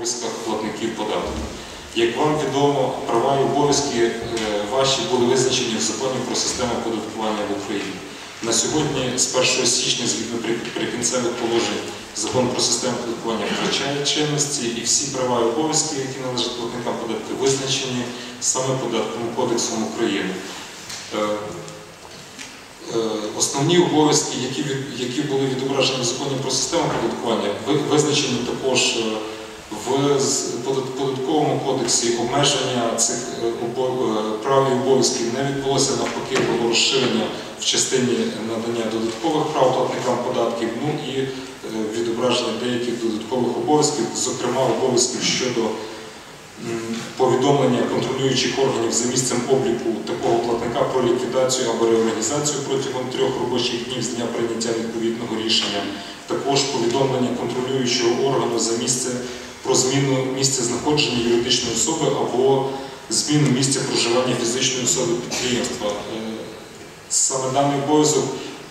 обов'язках платників податків. Як вам відомо, права і обов'язки е, ваші були визначені в законі про систему оподаткування в Україні. На сьогодні, з 1 січня, згідно при- прикінцевих положень, закон про систему оподаткування втрачає чинності, і всі права і обов'язки, які належать платникам податків, визначені саме податковим кодексом України. Е, Е, Основні обов'язки, які, були відображені в законі про систему оподаткування, визначені також в податковому кодексі обмеження цих е, е, прав і обов'язків не відбулося навпаки, було розширення в частині надання додаткових прав платникам податків, ну і е, відображення деяких додаткових обов'язків, зокрема обов'язків щодо повідомлення контролюючих органів за місцем обліку такого платника про ліквідацію або реорганізацію протягом трьох робочих днів з дня прийняття відповідного рішення. Також повідомлення контролюючого органу за місце про зміну місця знаходження юридичної особи або зміну місця проживання фізичної особи підприємства. Е, Саме даний обов'язок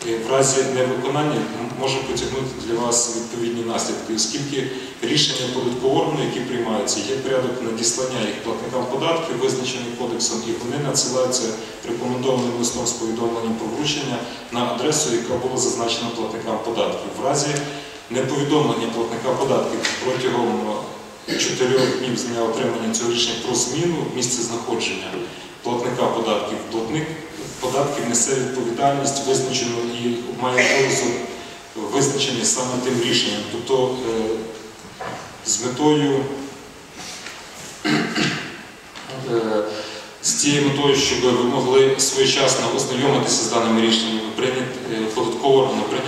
е, в разі невиконання може потягнути для вас відповідні наслідки, оскільки рішення податкового органу, які приймаються, є порядок надіслання їх платникам податків, визначений кодексом, і вони надсилаються рекомендованим листом з повідомленням про вручення на адресу, яка була зазначена платникам податків. В разі неповідомлення платника податків протягом е, чотирьох днів з дня отримання цього рішення про зміну місця знаходження платника податків, платник податків несе відповідальність, визначену і має обов'язок визначений саме тим рішенням. Тобто е, з метою е, з цією метою, щоб ви могли своєчасно ознайомитися з даними рішеннями,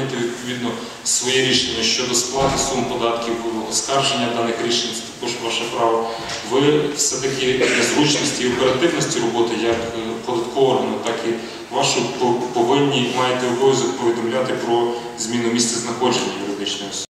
прийняти відповідно своє рішення щодо сплати сум податків, оскарження даних рішень, це також ваше право. Ви все-таки незручності зручності і оперативності роботи як е, податкового органу, так і вашу по- повинні маєте обов'язок повідомляти про зміну місця знаходження юридичної особи.